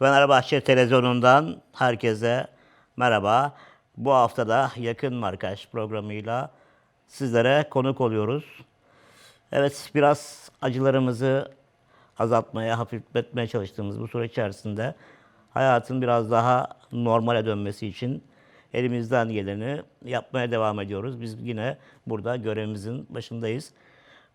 Fenerbahçe televizyonundan herkese merhaba. Bu hafta da Yakın Markaj programıyla sizlere konuk oluyoruz. Evet biraz acılarımızı azaltmaya, hafifletmeye çalıştığımız bu süre içerisinde hayatın biraz daha normale dönmesi için elimizden geleni yapmaya devam ediyoruz. Biz yine burada görevimizin başındayız.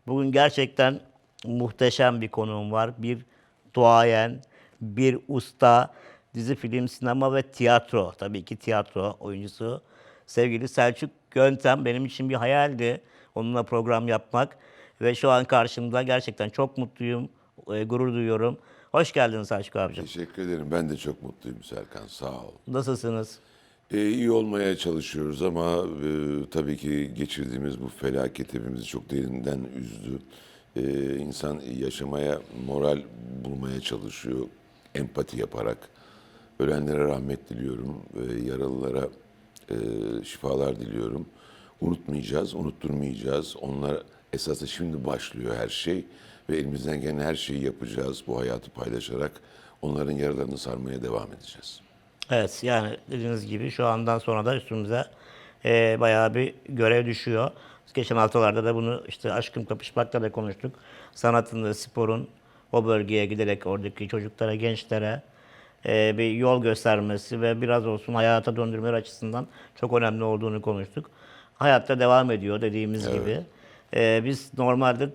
Bugün gerçekten muhteşem bir konuğum var. Bir duayen, bir usta, dizi, film, sinema ve tiyatro. Tabii ki tiyatro oyuncusu. Sevgili Selçuk Göntem benim için bir hayaldi onunla program yapmak. Ve şu an karşımda gerçekten çok mutluyum, e, gurur duyuyorum. Hoş geldin Selçuk abicim. Teşekkür ederim. Ben de çok mutluyum Serkan. Sağ ol. Nasılsınız? Ee, iyi olmaya çalışıyoruz ama e, tabii ki geçirdiğimiz bu felaket hepimizi çok derinden üzdü. Ee, insan yaşamaya moral bulmaya çalışıyor. Empati yaparak. Ölenlere rahmet diliyorum. ve yaralılara e, şifalar diliyorum. Unutmayacağız, unutturmayacağız. Onlar esasında şimdi başlıyor her şey. Ve elimizden gelen her şeyi yapacağız bu hayatı paylaşarak. Onların yaralarını sarmaya devam edeceğiz. Evet yani dediğiniz gibi şu andan sonra da üstümüze e, bayağı bir görev düşüyor. Geçen haftalarda da bunu işte aşkım kapışmakla da konuştuk. Sanatın ve sporun o bölgeye giderek oradaki çocuklara, gençlere e, bir yol göstermesi ve biraz olsun hayata döndürmeleri açısından çok önemli olduğunu konuştuk. Hayatta devam ediyor dediğimiz gibi. E, biz normalde e,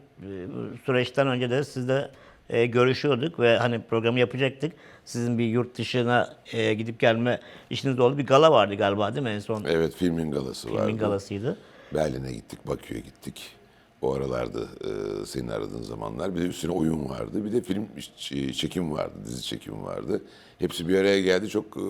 süreçten önce de sizle e, görüşüyorduk ve hani programı yapacaktık. Sizin bir yurt dışına e, gidip gelme işiniz oldu. Bir gala vardı galiba değil mi en son? Evet filmin galası vardı. Filmin galasıydı. Berlin'e gittik, Bakü'ye gittik. O aralarda e, senin aradığın zamanlar. Bir de üstüne oyun vardı. Bir de film çekim vardı, dizi çekimi vardı. Hepsi bir araya geldi. Çok e,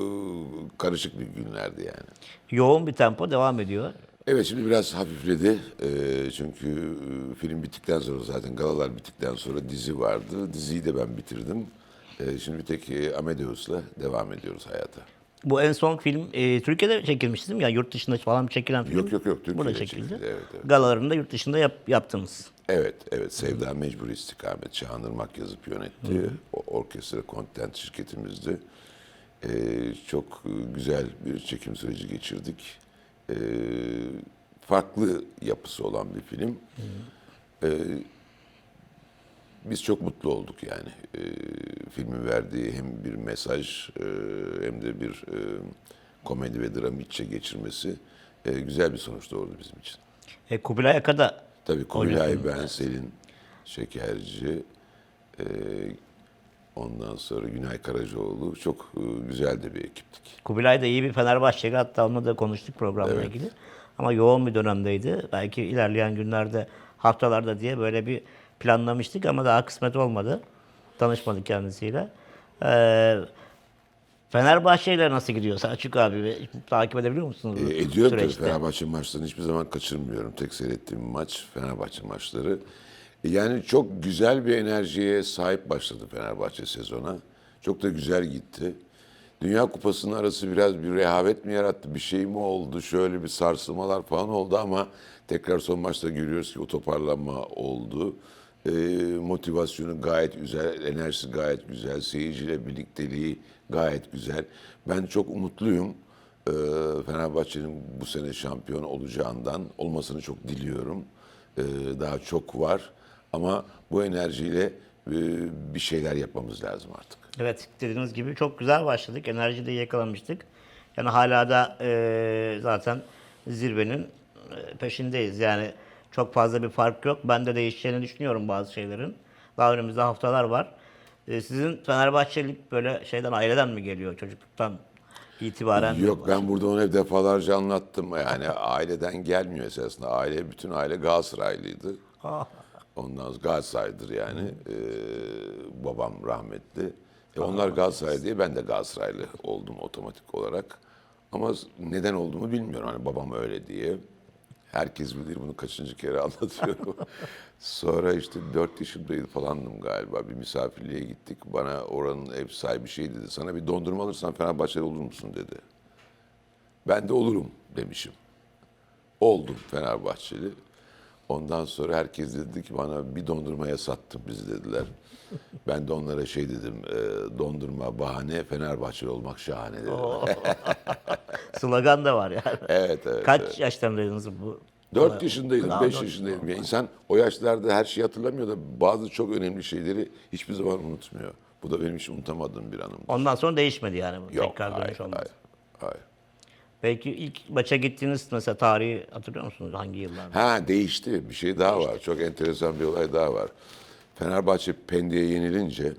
karışık bir günlerdi yani. Yoğun bir tempo devam ediyor. Evet şimdi biraz hafifledi. E, çünkü film bittikten sonra zaten galalar bittikten sonra dizi vardı. Diziyi de ben bitirdim. E, şimdi bir tek Amadeus'la devam ediyoruz hayata. Bu en son film e, Türkiye'de çekilmişti değil mi? Yani yurt dışında falan çekilen film. Yok, yok, yok. Türkiye'de Burada çekildi. çekildi, evet, evet. Galalarını da yurt dışında yap, yaptınız. Evet, evet. Sevda Mecbur İstikamet Çağan Irmak yazıp yönetti. O orkestra content şirketimizdi. Ee, çok güzel bir çekim süreci geçirdik. Ee, farklı yapısı olan bir film. Ee, biz çok mutlu olduk yani. Ee, filmin verdiği hem bir mesaj e, hem de bir e, komedi ve dram iç içe geçirmesi e, güzel bir sonuç doğurdu bizim için. E, Kubilay Aka da Tabii Kubilay, ben, Selin Şekerci, e, ondan sonra Günay Karacaoğlu. Çok e, güzel de bir ekiptik. Kubilay da iyi bir Fenerbahçeli. Hatta onunla da konuştuk programla Evet. ilgili. Ama yoğun bir dönemdeydi. Belki ilerleyen günlerde, haftalarda diye böyle bir planlamıştık ama daha kısmet olmadı. Tanışmadık kendisiyle. Ee, Fenerbahçe ile nasıl gidiyor Selçuk abi? Takip edebiliyor musunuz E, ediyor tabii. Fenerbahçe maçlarını hiçbir zaman kaçırmıyorum. Tek seyrettiğim maç Fenerbahçe maçları. Yani çok güzel bir enerjiye sahip başladı Fenerbahçe sezona. Çok da güzel gitti. Dünya Kupası'nın arası biraz bir rehavet mi yarattı, bir şey mi oldu, şöyle bir sarsılmalar falan oldu ama tekrar son maçta görüyoruz ki o toparlanma oldu. E, motivasyonu gayet güzel, enerjisi gayet güzel, seyirciyle birlikteliği gayet güzel. Ben çok umutluyum. Ee, Fenerbahçe'nin bu sene şampiyon olacağından olmasını çok diliyorum. Ee, daha çok var ama bu enerjiyle e, bir şeyler yapmamız lazım artık. Evet dediğiniz gibi çok güzel başladık. Enerji de yakalamıştık. Yani hala da e, zaten zirvenin e, peşindeyiz. Yani çok fazla bir fark yok. Ben de değişeceğini düşünüyorum bazı şeylerin. Daha önümüzde haftalar var. E, sizin Fenerbahçelik böyle şeyden aileden mi geliyor çocukluktan itibaren? Yok ben burada onu hep defalarca anlattım. Yani aileden gelmiyor esasında. Aile, bütün aile Galatasaraylıydı. Ah, Ondan sonra Galatasaray'dır yani. Ee, babam rahmetli. E onlar Galatasaray diye ben de Galatasaraylı oldum otomatik olarak. Ama neden olduğumu bilmiyorum. Hani babam öyle diye. Herkes bilir bunu kaçıncı kere anlatıyorum. Sonra işte dört yaşındaydı falandım galiba. Bir misafirliğe gittik. Bana oranın ev sahibi şey dedi. Sana bir dondurma alırsan Fenerbahçeli olur musun dedi. Ben de olurum demişim. Oldum Fenerbahçeli. Ondan sonra herkes dedi ki bana bir dondurmaya sattın bizi dediler. Ben de onlara şey dedim, e, dondurma bahane, Fenerbahçeli olmak şahane dedim. Slogan da var yani. Evet, evet. Kaç yaşlarındaydınız bu? 4 yaşındaydım, Daha 5 dört- yaşındaydım. Yani insan o yaşlarda her şeyi hatırlamıyor da bazı çok önemli şeyleri hiçbir zaman unutmuyor. Bu da benim hiç unutamadığım bir anım. Ondan sonra değişmedi yani. bu Yok, Tekrar hayır, dönüş olmadı. hayır, hayır. Belki ilk maça gittiğiniz mesela tarihi hatırlıyor musunuz? Hangi yıllarda? Ha değişti. Bir şey daha var. Çok enteresan bir olay daha var. Fenerbahçe Pendik'e yenilince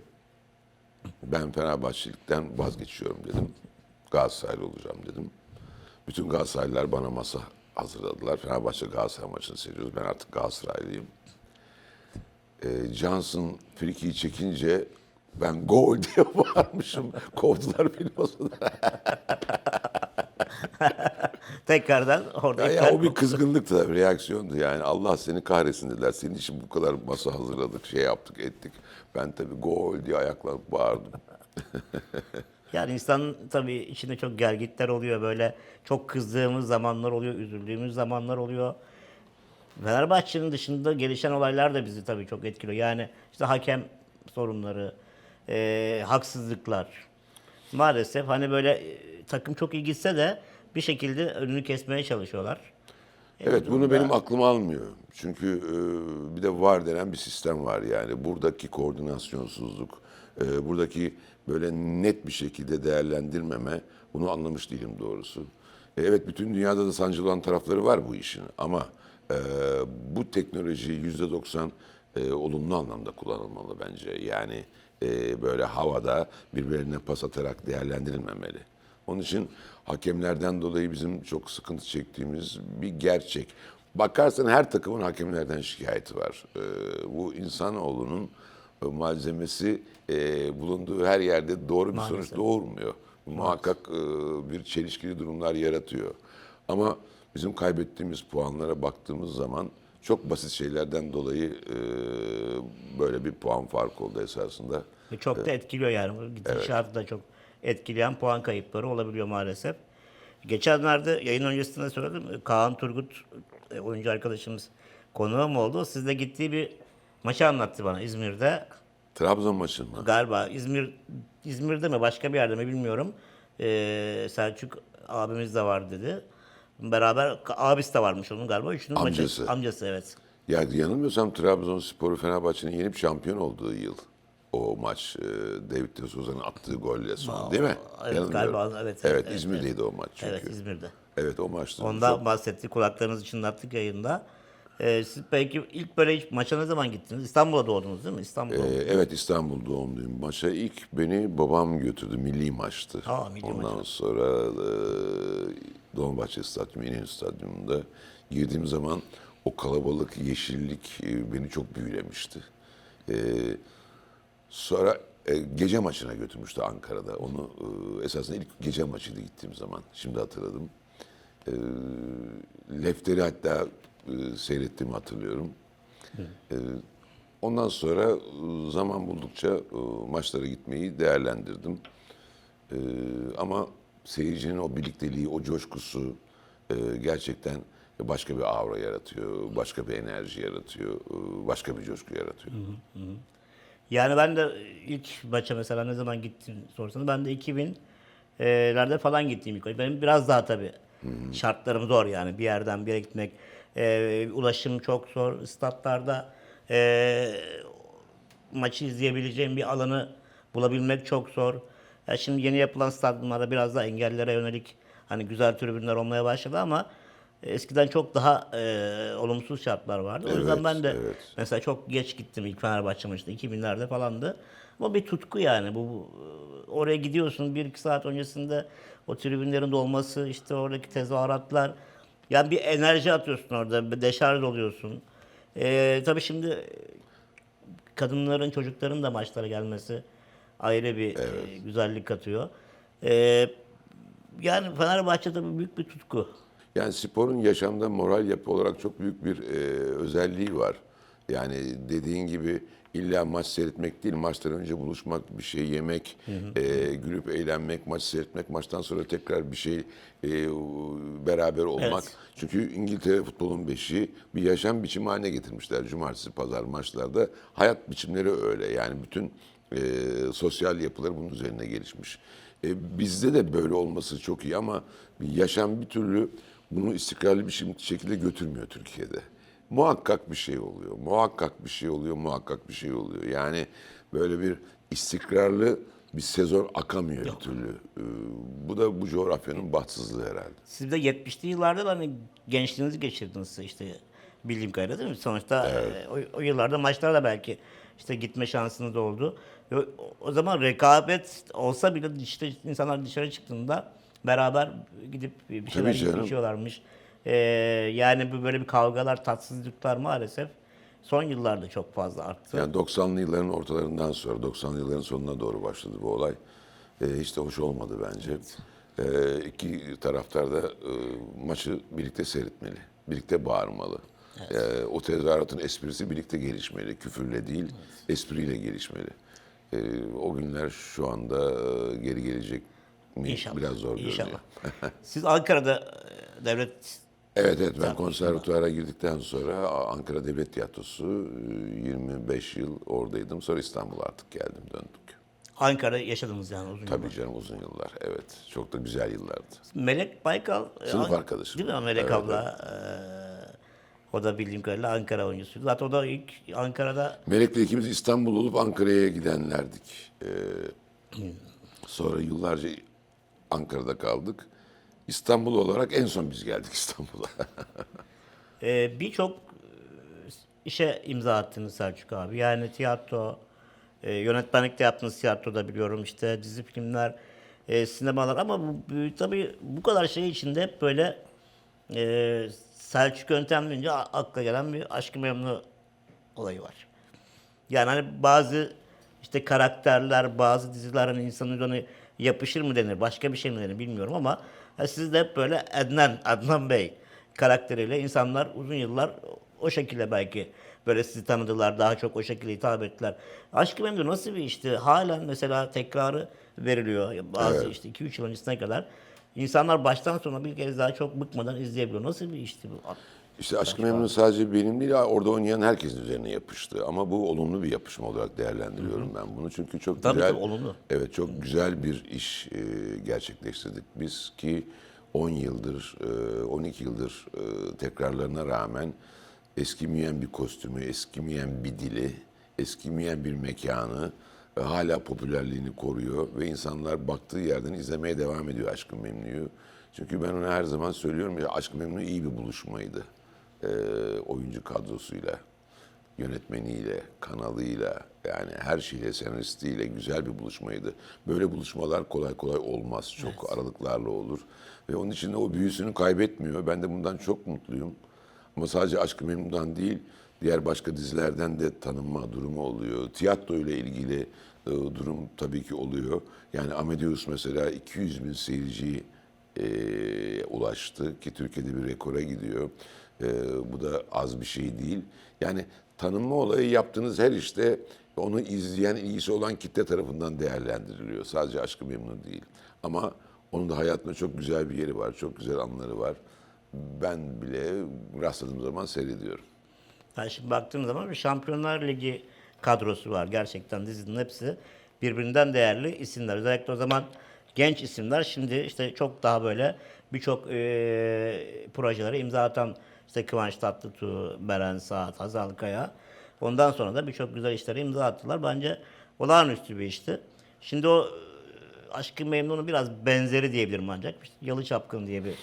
ben Fenerbahçelikten vazgeçiyorum dedim. Galatasaraylı olacağım dedim. Bütün Galatasaraylılar bana masa hazırladılar. Fenerbahçe Galatasaray maçını seyrediyoruz. Ben artık Galatasaraylıyım. Ee, Johnson frikiyi çekince ben gol diye bağırmışım. Kovdular beni masadan. Tekrardan orada Ya, ya o bir kızgınlıktı tabii, reaksiyondu yani. Allah seni kahretsin dediler. Senin için bu kadar masa hazırladık, şey yaptık, ettik. Ben tabii gol diye ayaklanıp bağırdım. Yani insan tabii içinde çok gergitler oluyor böyle çok kızdığımız zamanlar oluyor, üzüldüğümüz zamanlar oluyor. Fenerbahçe'nin dışında gelişen olaylar da bizi tabii çok etkiliyor. Yani işte hakem sorunları, eee, haksızlıklar. Maalesef hani böyle e, takım çok iyi gitse de bir şekilde önünü kesmeye çalışıyorlar. Evet bunu benim aklım almıyor. Çünkü e, bir de var denen bir sistem var yani. Buradaki koordinasyonsuzluk, e, buradaki böyle net bir şekilde değerlendirmeme bunu anlamış değilim doğrusu. E, evet bütün dünyada da sancılı olan tarafları var bu işin ama e, bu teknoloji yüzde doksan e, olumlu anlamda kullanılmalı bence. Yani e, böyle havada birbirine pas atarak değerlendirilmemeli. Onun için hakemlerden dolayı bizim çok sıkıntı çektiğimiz bir gerçek. Bakarsan her takımın hakemlerden şikayeti var. Ee, bu insanoğlunun e, malzemesi e, bulunduğu her yerde doğru bir sonuç doğurmuyor. Muhakkak e, bir çelişkili durumlar yaratıyor. Ama bizim kaybettiğimiz puanlara baktığımız zaman çok basit şeylerden dolayı e, böyle bir puan farkı oldu esasında. Çok da etkiliyor yani. Gidişatı da çok etkileyen puan kayıpları olabiliyor maalesef. Geçenlerde yayın öncesinde söyledim. Kaan Turgut e, oyuncu arkadaşımız konuğum oldu. Sizde gittiği bir maçı anlattı bana İzmir'de. Trabzon maçı mı? Galiba İzmir İzmir'de mi başka bir yerde mi bilmiyorum. Ee, Selçuk abimiz de var dedi. Beraber abisi de varmış onun galiba. Üçünün Amcası. Maçı, amcası evet. Ya yanılmıyorsam Trabzonspor'u Fenerbahçe'nin yenip şampiyon olduğu yıl o maç e, David de Souza'nın attığı golle son değil mi? evet, Yanılmıyorum. galiba, evet, Evet, evet, İzmir'deydi o maç çünkü. Evet Evet, İzmir'de. o maçtı. Ondan Çok- bahsetti. Kulaklarınızı çınlattık yayında. Ee, siz peki ilk böyle hiç maça ne zaman gittiniz? İstanbul'a doğdunuz değil mi? İstanbul'da. Ee, evet İstanbul doğumluyum. Maça ilk beni babam götürdü. Milli maçtı. Aa, milli Ondan sonra e, Dolmabahçe Stadyumu, İnönü Stadyumunda girdiğim zaman o kalabalık, yeşillik e, beni çok büyülemişti. E, sonra e, gece maçına götürmüştü Ankara'da. Onu e, esasında ilk gece maçıydı gittiğim zaman. Şimdi hatırladım. E, Lefteri hatta e, seyrettiğimi hatırlıyorum. E, ondan sonra e, zaman buldukça e, maçlara gitmeyi değerlendirdim. E, ama seyircinin o birlikteliği, o coşkusu e, gerçekten başka bir aura yaratıyor, başka bir enerji yaratıyor, e, başka bir coşku yaratıyor. Yani ben de ilk maça mesela ne zaman gittim sorsanız ben de 2000'lerde falan gittim ilk. Benim biraz daha tabii şartlarım zor yani bir yerden bir yere gitmek. e, ulaşım çok zor. Statlarda e, maçı izleyebileceğim bir alanı bulabilmek çok zor. Ya şimdi yeni yapılan stadyumlarda biraz daha engellilere yönelik hani güzel tribünler olmaya başladı ama eskiden çok daha e, olumsuz şartlar vardı. O yüzden Evet, ben de evet. Mesela çok geç gittim ilk Fenerbahçe maçında 2000'lerde falandı. Ama bir tutku yani. Bu, oraya gidiyorsun bir iki saat öncesinde o tribünlerin dolması, işte oradaki tezahüratlar. Yani bir enerji atıyorsun orada, bir deşarj oluyorsun. Ee, tabii şimdi kadınların, çocukların da maçlara gelmesi ayrı bir e, güzellik katıyor. Ee, yani Fenerbahçe tabii büyük bir tutku. Yani sporun yaşamda moral yapı olarak çok büyük bir e, özelliği var. Yani dediğin gibi illa maç seyretmek değil, maçtan önce buluşmak, bir şey yemek, e, gülüp eğlenmek, maç seyretmek, maçtan sonra tekrar bir şey e, beraber olmak. Evet. Çünkü İngiltere futbolun beşiği bir yaşam biçimi haline getirmişler. Cumartesi, pazar maçlarda hayat biçimleri öyle. Yani bütün e, sosyal yapıları bunun üzerine gelişmiş. E, bizde de böyle olması çok iyi ama yaşam bir türlü bunu istikrarlı bir şekilde götürmüyor Türkiye'de. Muhakkak bir şey oluyor, muhakkak bir şey oluyor, muhakkak bir şey oluyor. Yani böyle bir istikrarlı bir sezon akamıyor bir türlü. E, bu da bu coğrafyanın bahtsızlığı herhalde. Siz de 70'li yıllarda da hani gençliğinizi geçirdiniz işte bildiğim kadarıyla değil mi? Sonuçta e, o, o yıllarda maçlara da belki işte gitme şansınız oldu. O, o zaman rekabet olsa bile işte insanlar dışarı çıktığında beraber gidip bir şeyler Tabii içiyorlarmış. E, yani bu böyle bir kavgalar, tatsızlıklar maalesef son yıllarda çok fazla arttı. Yani 90'lı yılların ortalarından sonra, 90'lı yılların sonuna doğru başladı bu olay. Ee, hiç de hoş olmadı bence. Ee, iki taraftar da e, maçı birlikte seyretmeli, birlikte bağırmalı. Ee, o tezahüratın esprisi birlikte gelişmeli, küfürle değil, espriyle gelişmeli. Ee, o günler şu anda e, geri gelecek mi? İnşallah. Biraz zor görünüyor. İnşallah. Siz Ankara'da e, devlet Evet evet ben konservatuara girdikten sonra Ankara Devlet Tiyatrosu e, 25 yıl oradaydım. Sonra İstanbul'a artık geldim döndük. Ankara yaşadınız yani uzun Tabii canım uzun yıllar evet. Çok da güzel yıllardı. Melek Baykal. e, Sınıf An- arkadaşım. Değil mi Melek Evet, abla? e, o da bildiğim kadarıyla Ankara oyuncusuydu. Zaten o da ilk Ankara'da Melek'le ikimiz İstanbul olup Ankara'ya gidenlerdik. Ee, sonra yıllarca Ankara'da kaldık. İstanbul olarak en son biz geldik İstanbul'a. e, birçok e, işe imza attınız Selçuk abi. Yani tiyatro, e, yönetmenlik de yaptınız tiyatroda biliyorum. işte dizi filmler, e, sinemalar ama bu, tabii bu kadar şey içinde hep böyle e, Selçuk Yöntem deyince akla gelen bir Aşk-ı Memnu olayı var. Yani hani bazı işte karakterler, bazı diziler hani insanın üzerine yapışır mı denir, başka bir şey mi denir bilmiyorum ama ha, siz de hep böyle Adnan, Adnan Bey karakteriyle insanlar uzun yıllar o şekilde belki böyle sizi tanıdılar, daha çok o şekilde hitap ettiler. Aşk-ı Memnu nasıl bir işti? Halen mesela tekrarı veriliyor. Bazı işte 2-3 yıl öncesine kadar. İnsanlar baştan sona bir kez daha çok bıkmadan izleyebiliyor. Nasıl bir işti bu? İşte Aşk-ı Memnu sadece benim değil, orada oynayan herkesin üzerine yapıştı. Ama bu olumlu bir yapışma olarak değerlendiriyorum ben bunu. Çünkü çok Tabii, güzel, tabii, olumlu. evet çok güzel bir iş e, gerçekleştirdik biz ki 10 yıldır, e, 12 yıldır e, tekrarlarına rağmen eskimeyen bir kostümü, eskimeyen bir dili, eskimeyen bir mekanı e, hala popülerliğini koruyor ve insanlar baktığı yerden izlemeye devam ediyor Aşk-ı Memnu'yu. Çünkü ben ona her zaman söylüyorum ya Aşk-ı Memnu iyi bir buluşmaydı. E, oyuncu kadrosuyla, yönetmeniyle, kanalıyla yani her şeyle, senaristiyle güzel bir buluşmaydı. Böyle buluşmalar kolay kolay olmaz. Çok aralıklarla olur. Ve onun için de o büyüsünü kaybetmiyor. Ben de bundan çok mutluyum. Ama sadece Aşk-ı Memnu'dan değil, diğer başka dizilerden de tanınma durumu oluyor. Tiyatro ile ilgili e, durum tabii ki oluyor. Yani Amadeus mesela 200 bin seyirciyi e, ulaştı ki Türkiye'de bir rekora gidiyor. E, bu da az bir şey değil. Yani tanınma olayı yaptığınız her işte onu izleyen, ilgisi olan kitle tarafından değerlendiriliyor. Sadece Aşk-ı Memnu değil. Ama onun da hayatında çok güzel bir yeri var, çok güzel anları var. Ben bile rastladığım zaman seyrediyorum. Yani şimdi baktığım zaman bir Şampiyonlar Ligi kadrosu var. Gerçekten dizinin hepsi birbirinden değerli isimler. Özellikle o zaman genç isimler şimdi işte çok daha böyle birçok eee projelere imza atan işte Kıvanç Tatlıtuğ, Beren Saat, Hazal Kaya. Ondan sonra da birçok güzel işlere imza attılar. Bence olağanüstü bir işti. Şimdi o eee, Aşkı Memnun'un biraz benzeri diyebilirim ancak. İşte Yalı Çapkın diye bir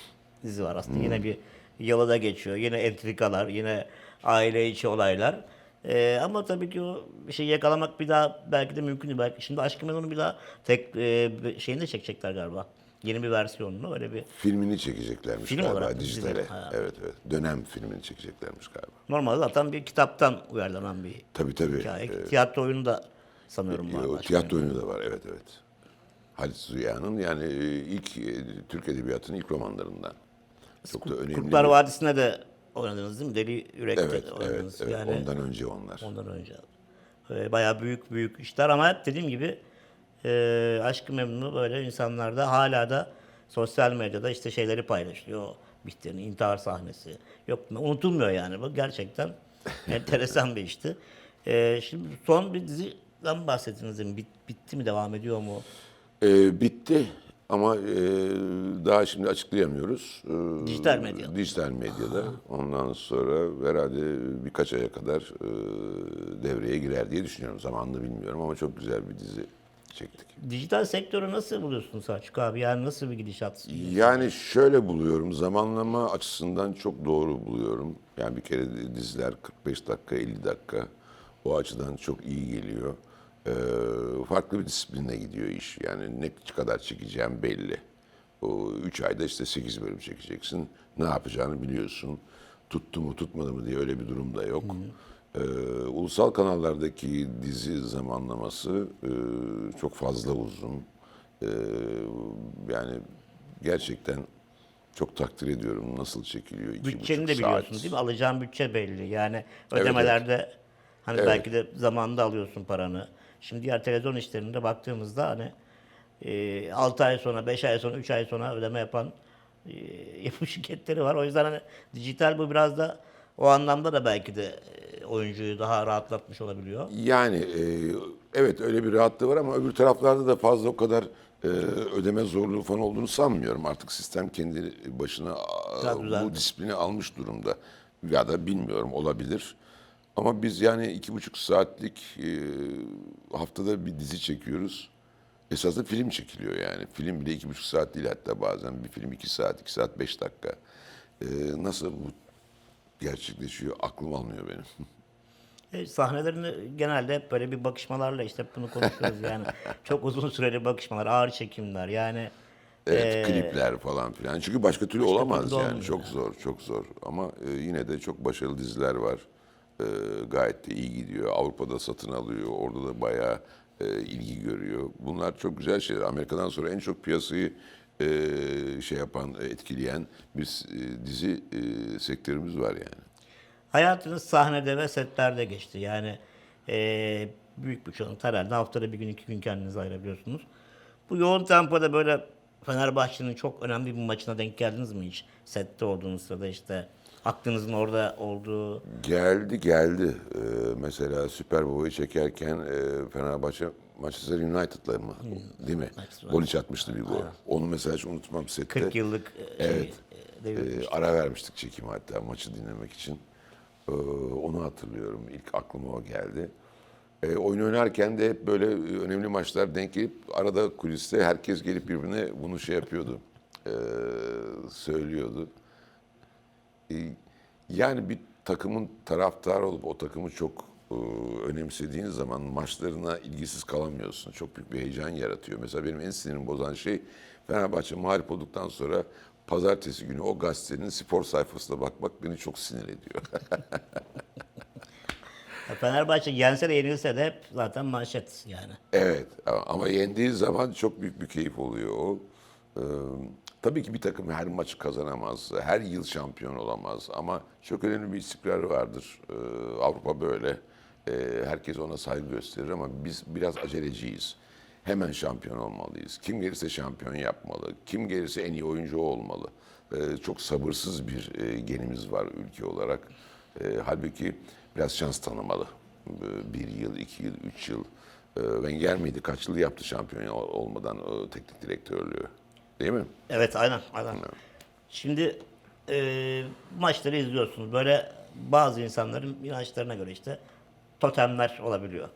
dizi var aslında. Yine bir yalıda geçiyor. Yine entrikalar, yine aile içi olaylar. Ee, ama tabii ki o şeyi yakalamak bir daha belki de mümkün değil. Belki şimdi Aşkı Memnun'u bir daha tek e, şeyini de çekecekler galiba. Yeni bir versiyonunu öyle bir. Filmini çekeceklermiş Film galiba olarak dijitale. Ha. Evet evet. Dönem filmini çekeceklermiş galiba. Normalde zaten bir kitaptan uyarlanan bir Tabii tabii. hikaye. Ee, Tiyatro oyunu da sanıyorum var. o tiyatro oyunu da var evet evet. Halit Ziya'nın yani e, ilk e, Türk Edebiyatı'nın ilk romanlarından. Çok da önemli. Kurtlar bir- Vadisi'ne de oynadınız değil mi? Deli Yürek'te Evet, de evet, oynadınız. evet. Yani Ondan önce onlar. ondan önce. E, bayağı büyük büyük işler ama dediğim gibi e, Aşk-ı Memnu böyle insanlarda hala da sosyal medyada işte şeyleri paylaşıyor. Bihter'in intihar sahnesi. Yok unutulmuyor yani bu gerçekten enteresan bir işti. E, şimdi son bir diziden bahsettiniz mi? Bit- bitti mi devam ediyor mu? Ee, bitti ama e, daha şimdi açıklayamıyoruz. Ee, Dijital medya. Dijital medyada. Ondan sonra herhalde birkaç aya kadar e, devreye girer diye düşünüyorum. Zamanını bilmiyorum ama çok güzel bir dizi çektik. Dijital sektörü nasıl buluyorsun Selçuk abi? Yani nasıl bir gidişat? Yani şöyle buluyorum, zamanlama açısından çok doğru buluyorum. Yani bir kere diziler 45 dakika, 50 dakika o açıdan çok iyi geliyor. Ee, farklı bir disipline gidiyor iş. Yani ne kadar çekeceğim belli. O 3 ayda işte 8 bölüm çekeceksin. Ne yapacağını biliyorsun. Tuttu mu tutmadı mı diye öyle bir durum da yok. Ee, ulusal kanallardaki dizi zamanlaması e, çok fazla uzun. Ee, yani gerçekten çok takdir ediyorum nasıl çekiliyor. iki Bütçeni de buçuk biliyorsun saat. değil mi? Alacağın bütçe belli. Yani ödemelerde hani Evet. belki de zamanında alıyorsun paranı. Şimdi diğer televizyon işlerinde baktığımızda hani e, 6 ay sonra, 5 ay sonra, 3 ay sonra ödeme yapan e, yapım şirketleri var. O yüzden hani dijital bu biraz da o anlamda da belki de e, oyuncuyu daha rahatlatmış olabiliyor. Yani e, evet öyle bir rahatlığı var ama öbür taraflarda da fazla o kadar e, ödeme zorluğu falan olduğunu sanmıyorum. Artık sistem kendi başına Tabii, bu zaten. disiplini almış durumda. Ya da bilmiyorum olabilir. Ama biz yani iki buçuk saatlik e, haftada bir dizi çekiyoruz. Esasında film çekiliyor yani. Film bile iki buçuk saat değil hatta bazen. Bir film iki saat, iki saat beş dakika. E, nasıl bu gerçekleşiyor aklım almıyor benim. E, sahnelerini genelde hep böyle bir bakışmalarla işte bunu konuşuyoruz yani. Çok uzun süreli bakışmalar, ağır çekimler yani. Evet, e, klipler falan filan. Çünkü başka türlü olamaz türlü yani. Çok zor, çok zor. Ama e, yine de çok başarılı diziler var. E, gayet de iyi gidiyor. Avrupa'da satın alıyor. Orada da bayağı e, ilgi görüyor. Bunlar çok güzel şeyler. Amerika'dan sonra en çok piyasayı e, şey yapan, e, etkileyen bir e, dizi e, sektörümüz var yani. Hayatınız sahnede ve setlerde geçti. Yani eee, büyük bir çoğunluk herhalde haftada bir gün iki gün kendinize ayırabiliyorsunuz. Bu yoğun tempoda böyle Fenerbahçe'nin çok önemli bir maçına denk geldiniz mi hiç? Sette olduğunuz sırada işte aklınızın orada olduğu Geldi geldi. Ee, mesela Süper Bowl'u çekerken e, Fenerbahçe Manchester United'la mı? Değil mi? Gol atmıştı bir gol. Onu mesela hiç unutmam sette. 40 yıllık e, şey, Evet. e, devir- Ee, ara vermiştik çekimi hatta maçı dinlemek için. Ee, onu hatırlıyorum. İlk aklıma o geldi. Ee, oyun oynarken de hep böyle e, önemli maçlar denk gelip arada kuliste herkes gelip birbirine bunu şey yapıyordu. Ee, söylüyordu. Ee, yani bir takımın taraftarı olup o takımı çok e, önemsediğin zaman maçlarına ilgisiz kalamıyorsun. Çok büyük bir heyecan yaratıyor. Mesela benim en sinirimi bozan şey Fenerbahçe mağlup olduktan sonra pazartesi günü o gazetenin spor sayfasına bakmak beni çok sinir ediyor. Fenerbahçe yense de yenilse de hep zaten manşet yani. Evet ama- ama yendiği zaman çok büyük bir keyif oluyor o. Ee, tabii ki bir takım her maçı kazanamaz, her yıl şampiyon olamaz ama çok önemli bir istikrarı vardır. Ee, Avrupa böyle. Ee, herkes ona saygı gösterir ama biz biraz aceleciyiz. Hemen şampiyon olmalıyız. Kim gelirse şampiyon yapmalı. Kim gelirse en iyi oyuncu olmalı. Ee, çok sabırsız bir e, genimiz var ülke olarak. Ee, halbuki biraz şans tanımalı. Ee, bir yıl, iki yıl, üç yıl. Ee, Wenger miydi? Kaç yıl yaptı şampiyon ol- olmadan o teknik direktörlüğü? Değil mi? Evet aynen aynen. Şimdi e, maçları izliyorsunuz. Böyle bazı insanların inançlarına göre işte totemler olabiliyor.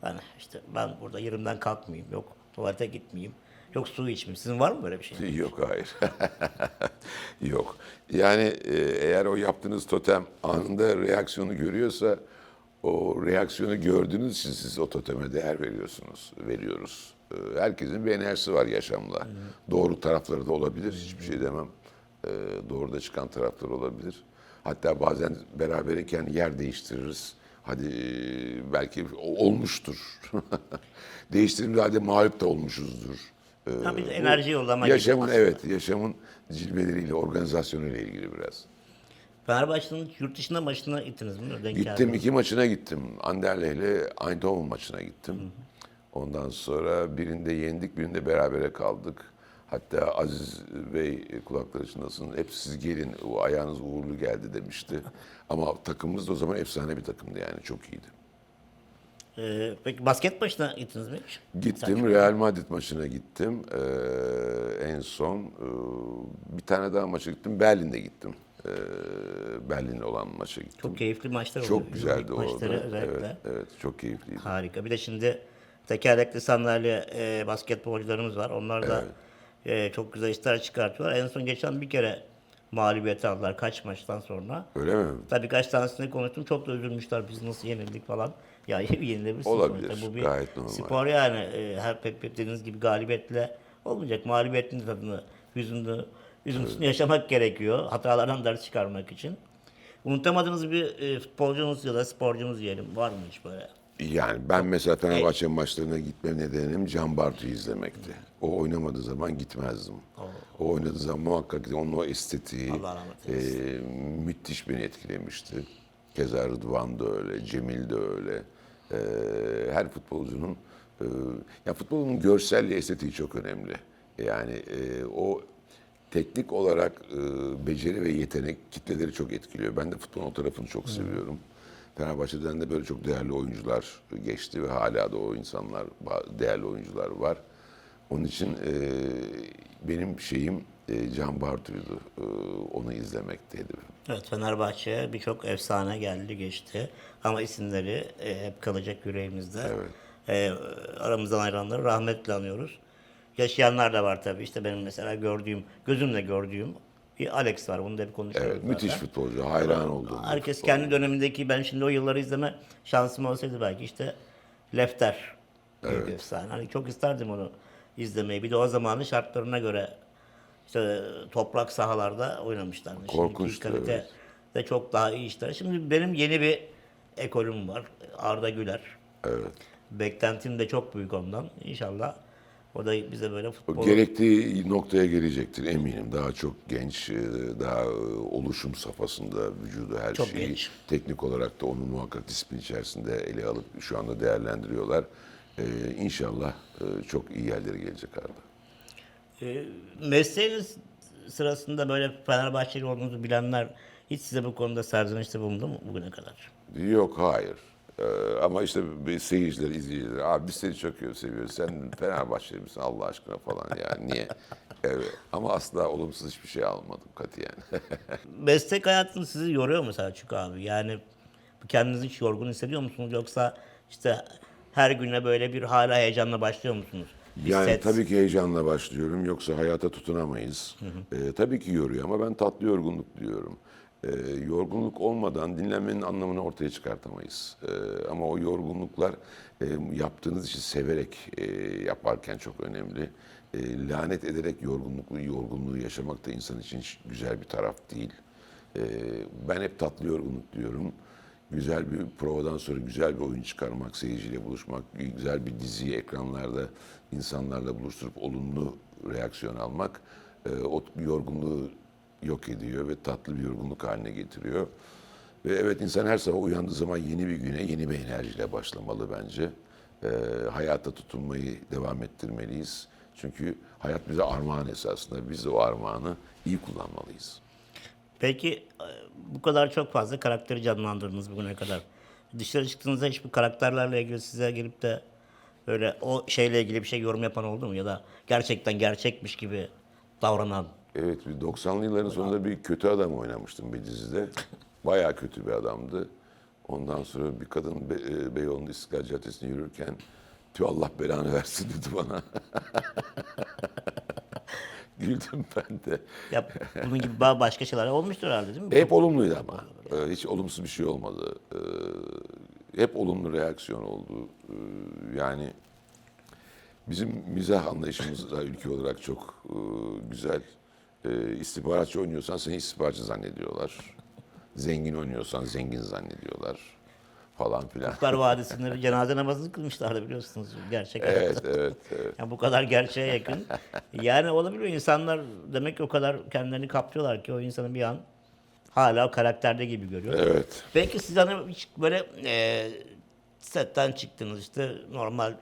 Hani işte ben burada yerimden kalkmayayım, yok tuvalete gitmeyeyim, yok su içmeyeyim. Sizin var mı böyle bir şey? Yok hayır. Yok. Yani e, eğer o yaptığınız totem anında reaksiyonu görüyorsa o reaksiyonu gördüğünüz için siz o toteme değer veriyorsunuz, veriyoruz. E, Herkesin bir enerjisi var yaşamla. Doğru tarafları da olabilir, hiçbir şey demem. E, Doğru da çıkan tarafları olabilir. Hatta bazen beraberken yer değiştiririz. Hadi e, belki olmuştur. Değiştirimde hadi mağlup da olmuşuzdur. E, bir de bu enerji yollama Yaşamın evet, yaşamın cilveleriyle, organizasyonuyla ilgili biraz. Fenerbahçe'nin yurt dışına maçına gittiniz mi? Denk Gittim iki maçına gittim. Anderlecht ile Eindhoven maçına gittim. Ondan sonra birinde yendik, birinde berabere kaldık. Hatta Aziz Bey kulakları çınlasın. Hep siz gelin, o ayağınız uğurlu geldi demişti. Ama takımımız da o zaman efsane bir takımdı yani çok iyiydi. Ee, peki basket maçına gittiniz mi? Gittim Real Madrid maçına gittim. Ee, en son e, bir tane daha maça gittim. Berlin'de gittim. Ee, Berlin'le olan maça gittim. Çok keyifli maçlar oluyor. Çok güzeldi maçları orada. özellikle. Evet, evet, çok keyifliydi. Harika. Bir de şimdi tekerlekli sandalye e, basketbolcularımız var. Onlar da e, çok güzel işler çıkartıyorlar. En son geçen bir kere mağlubiyet aldılar kaç maçtan sonra. Öyle mi? Tabii kaç tanesini konuştum. Çok da üzülmüşler biz nasıl yenildik falan. Ya yenilebilirsiniz. Olabilir. sonuçta. Bu bir Gayet normal. spor yani. E, her pek pek dediğiniz gibi galibiyetle olmayacak. Mağlubiyetin tadını, hüzünlü, üzüntüsünü yaşamak gerekiyor. Hatalardan ders çıkarmak için. Unutamadığınız bir e, futbolcunuz ya da sporcunuz diyelim. Var mı hiç böyle? Yani ben mesela Fenerbahçe maçlarına gitmem nedenim Can Bartu'yu izlemekti. O oynamadığı zaman gitmezdim. O oynadığı zaman muhakkak onun o estetiği Allah rahmet e, müthiş beni etkilemişti. Keza Rıdvan da öyle, Cemil de öyle. E, her futbolcunun e, ya futbolun görselliği, estetiği çok önemli. Yani e, o teknik olarak e, beceri ve yetenek kitleleri çok etkiliyor. Ben de futbolun o tarafını çok seviyorum. Fenerbahçe'den de böyle çok değerli oyuncular geçti ve hala da o insanlar, değerli oyuncular var. Onun için e, benim şeyim e, Can Bartu'ydu. E, onu izlemekteydi. Evet Fenerbahçe'ye birçok efsane geldi geçti. Ama isimleri e, hep kalacak yüreğimizde. E, aramızdan ayrılanları rahmetle anıyoruz. Yaşayanlar da var tabii. İşte benim mesela gördüğüm, gözümle gördüğüm bir Alex var. Bunu da hep konuşuyoruz Evet, müthiş zaten. futbolcu, hayran olduğum. bir Herkes futbolcu. kendi dönemindeki ben şimdi o yılları izleme şansım olsaydı belki işte Lefter büyük efsane. Hani çok isterdim onu izlemeyi. Bir de o zamanın şartlarına göre işte toprak sahalarda oynamışlar. Korkunçtu, kalite evet. de çok daha iyi işler. Şimdi benim yeni bir ekolüm var. Arda Güler. Evet. Beklentim de çok büyük ondan. İnşallah o da bize böyle futbol gerektiği noktaya gelecektir eminim. Daha çok genç, e, daha e, oluşum safhasında vücudu her Çok şeyi. genç. Teknik olarak da onu muhakkak disiplin içerisinde ele alıp şu anda değerlendiriyorlar. Ee, inşallah e, çok iyi yerlere gelecek Arda. E, mesleğiniz sırasında böyle Fenerbahçeli olduğunuzu bilenler hiç size bu konuda serzenişte bulundu mu bugüne kadar? Yok hayır. Ee, ama işte seyirciler, izleyiciler, abi biz seni çok seviyoruz. Sen Fenerbahçeli misin Allah aşkına falan yani niye? Evet. Ama asla olumsuz hiçbir şey almadım katiyen. Meslek hayatınız sizi yoruyor mu Selçuk abi? Yani kendinizi hiç yorgun hissediyor musunuz yoksa işte her güne böyle bir hala heyecanla başlıyor musunuz? Bir Yani set- tabii ki heyecanla başlıyorum yoksa hayata tutunamayız. Ee, tabii ki yoruyor ama ben tatlı yorgunluk diyorum. Ee, yorgunluk olmadan dinlenmenin anlamını ortaya çıkartamayız. Ee, ama o yorgunluklar e, yaptığınız işi severek e, yaparken çok önemli. E, lanet ederek yorgunluklu yorgunluğu yaşamak da insan için güzel bir taraf değil. Ee, ben hep tatlı yorgunluk diyorum. Güzel bir provadan sonra güzel bir oyun çıkarmak, seyirciyle buluşmak, güzel bir diziyi ekranlarda insanlarla buluşturup olumlu reaksiyon almak e, o yorgunluğu yok ediyor ve tatlı bir yorgunluk haline getiriyor. Ve evet insan her sabah uyandığı zaman yeni bir güne yeni bir enerjiyle başlamalı bence. E, hayata tutunmayı devam ettirmeliyiz. Çünkü hayat bize armağan esasında. Biz de o armağanı iyi kullanmalıyız. Peki e, bu kadar çok fazla karakteri canlandırdınız bugüne kadar. Dışarı çıktığınızda hiçbir karakterlerle ilgili size gelip de böyle o şeyle ilgili bir şey yorum yapan oldu mu? Ya da gerçekten gerçekmiş gibi davranan. Evet, bir 90'lı yılların sonunda bir kötü adam oynamıştım bir dizide. Bayağı kötü bir adamdı. Ondan sonra bir kadın Be e, Beyoğlu'nun İstiklal Caddesi'ne yürürken tüh Allah belanı versin dedi bana. Güldüm ben de. Ya bunun gibi ba- başka şeyler olmuştur herhalde değil mi? Hep olumluydu ama. Ee, Hiç olumsuz bir şey olmadı. Ee, Hep olumlu reaksiyon oldu. Ee, Yani bizim mizah anlayışımız da ülke olarak çok e, güzel. Ee, İstihbaratçı oynuyorsan seni istihbaratçı zannediyorlar. Zengin oynuyorsan zengin zannediyorlar falan filan. Kurtlar Vadisi'nde cenaze namazını kılmışlardı biliyorsunuz gerçek hayatta. Evet, evet, evet. Yani bu kadar gerçeğe yakın. Yani olabiliyor insanlar demek ki o kadar kendilerini kaptırıyorlar ki o insanı bir an hala karakterde gibi görüyoruz. Evet. Peki siz hani hiç böyle e, setten çıktınız işte normal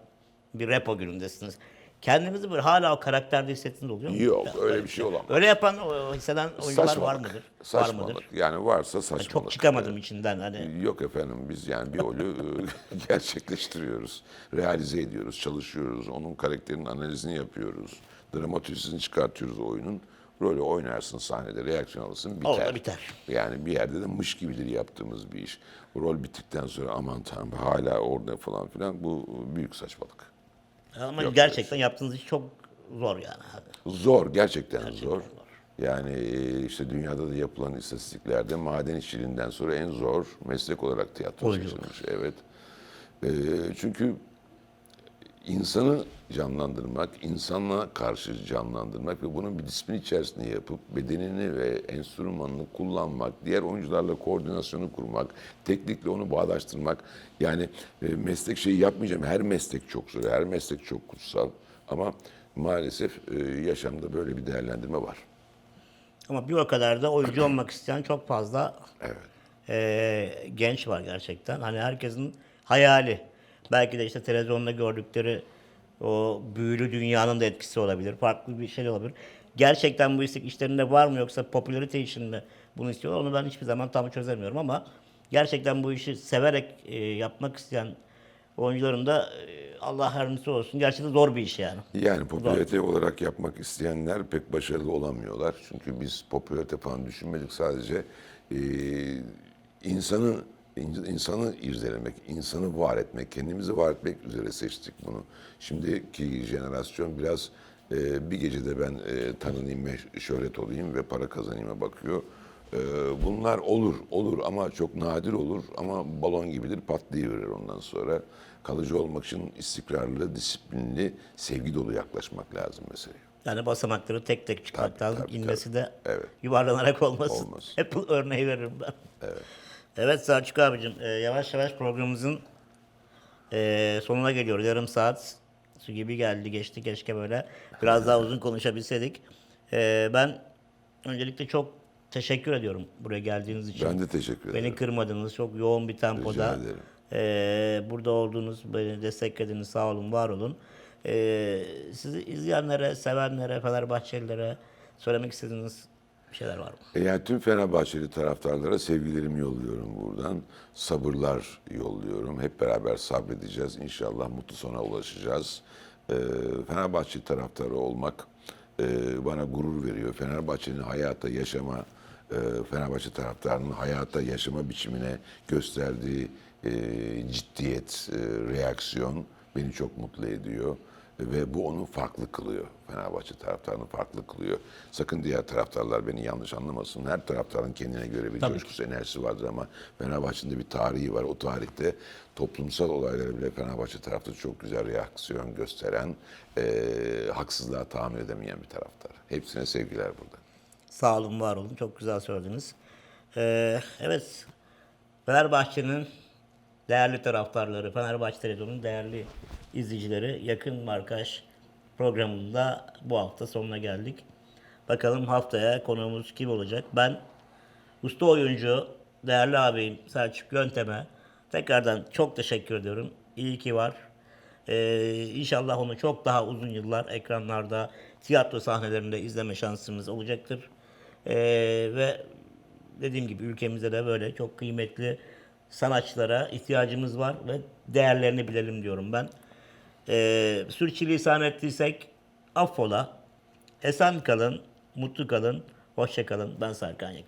bir repo günündesiniz. Kendinizi böyle hala o karakterde hissettiğiniz oluyor mu? Yok Ya, öyle bir şey olamaz. Öyle yapan, o, hisseden oyuncular Saçmalık. var mıdır? Var Saçmalık. mıdır? Yani varsa saçmalık. Çok çıkamadım içinden hani. Yok efendim biz yani bir rolü e, gerçekleştiriyoruz. Realize ediyoruz, çalışıyoruz. Onun karakterinin analizini yapıyoruz. Dramatüzisini çıkartıyoruz oyunun. Rolü oynarsın sahnede, reaksiyon alırsın biter. Orada biter. Yani bir yerde de mış gibidir yaptığımız bir iş. Rol bittikten sonra aman tanrım hala orada falan filan bu büyük saçmalık. Ama Yok, gerçekten yaptığınız iş çok zor yani. Zor, gerçekten, zor. Yani e, işte dünyada da yapılan istatistiklerde maden işçiliğinden sonra en zor meslek olarak tiyatro Oyunculuk. seçilmiş. Evet. E, çünkü insanı canlandırmak, insanla karşı canlandırmak ve bunun bir disiplin içerisinde yapıp bedenini ve enstrümanını kullanmak, diğer oyuncularla koordinasyonu kurmak, teknikle onu bağdaştırmak. Yani e, meslek şeyi yapmayacağım. Her meslek çok zor, her meslek çok kutsal. Ama maalesef e, yaşamda böyle bir değerlendirme var. Ama bir o kadar da oyuncu olmak isteyen çok fazla Evet. e, genç var gerçekten. Hani herkesin hayali. Belki de işte televizyonda gördükleri o büyülü dünyanın da etkisi olabilir. Farklı bir şey olabilir. Gerçekten bu istek işlerinde var mı yoksa popülarite için mi bunu istiyorlar? Onu ben hiçbir zaman tam çözemiyorum ama gerçekten bu işi severek e, yapmak isteyen oyuncuların da e, Allah yardımcısı olsun. Gerçekten zor bir iş yani. Yani popülarite olarak yapmak isteyenler pek başarılı olamıyorlar. Çünkü biz popülarite falan düşünmedik sadece e, insanı in- insanı irdelemek, insanı var etmek, kendimizi var etmek üzere seçtik bunu. Şimdiki jenerasyon biraz e, bir gecede ben e, tanınayım, meş- şöhret olayım ve para kazanayım'a bakıyor. E, bunlar olur, olur ama çok nadir olur ama balon gibidir patlayıverir ondan sonra. Kalıcı olmak için istikrarlı, disiplinli, sevgi dolu yaklaşmak lazım meseleye. Yani basamakları tek tek Tabii, lazım. tabii, İnmesi de Evet. yuvarlanarak olmasın. Olmaz. Bu örneği veririm ben. Evet. Evet Selçuk abicim e, yavaş yavaş programımızın e, sonuna geliyoruz. Yarım saat su gibi geldi geçti keşke böyle biraz daha uzun konuşabilseydik. E, ben öncelikle çok teşekkür ediyorum buraya geldiğiniz için. Ben de teşekkür ederim. Beni kırmadınız. Çok yoğun bir tempoda. ederim. Ee, burada olduğunuz, beni desteklediniz. Sağ olun, var olun. Ee, sizi izleyenlere, sevenlere, Fenerbahçelilere söylemek istediğiniz bir şeyler var mı? E Yani tüm Fenerbahçeli taraftarlara sevgilerimi yolluyorum buradan. Sabırlar yolluyorum. Hep beraber sabredeceğiz. İnşallah mutlu sona ulaşacağız. E, Fenerbahçe taraftarı olmak e, bana gurur veriyor. Fenerbahçe'nin hayata yaşama, e, Fenerbahçe taraftarının hayata yaşama biçimine gösterdiği ciddiyet, reaksiyon beni çok mutlu ediyor. Ve bu onu farklı kılıyor. Fenerbahçe taraftarını farklı kılıyor. Sakın diğer taraftarlar beni yanlış anlamasın. Her taraftarın kendine göre bir Tabii coşkusu, enerjisi vardır ama Fenerbahçe'nin de bir tarihi var. O tarihte toplumsal olaylara bile Fenerbahçe taraftarı çok güzel reaksiyon gösteren, eee haksızlığa tahammül edemeyen bir taraftar. Hepsine sevgiler burada. Sağ olun, var olun. Çok güzel söylediniz. Ee, evet, Fenerbahçe'nin değerli taraftarları, Fenerbahçe Televizyonu'nun değerli izleyicileri, yakın markaj programında bu hafta sonuna geldik. Bakalım haftaya konuğumuz kim olacak? Ben usta oyuncu, değerli abim Selçuk Yöntem'e tekrardan çok teşekkür ediyorum. İyi ki var. Ee, inşallah onu çok daha uzun yıllar ekranlarda, tiyatro sahnelerinde izleme şansımız olacaktır. Ee, ve dediğim gibi ülkemizde de böyle çok kıymetli sanatçılara ihtiyacımız var ve değerlerini bilelim diyorum ben. Ee, sürçülisan ettiysek affola. Esen kalın, mutlu kalın, hoşça kalın. Ben Serkan Yakın.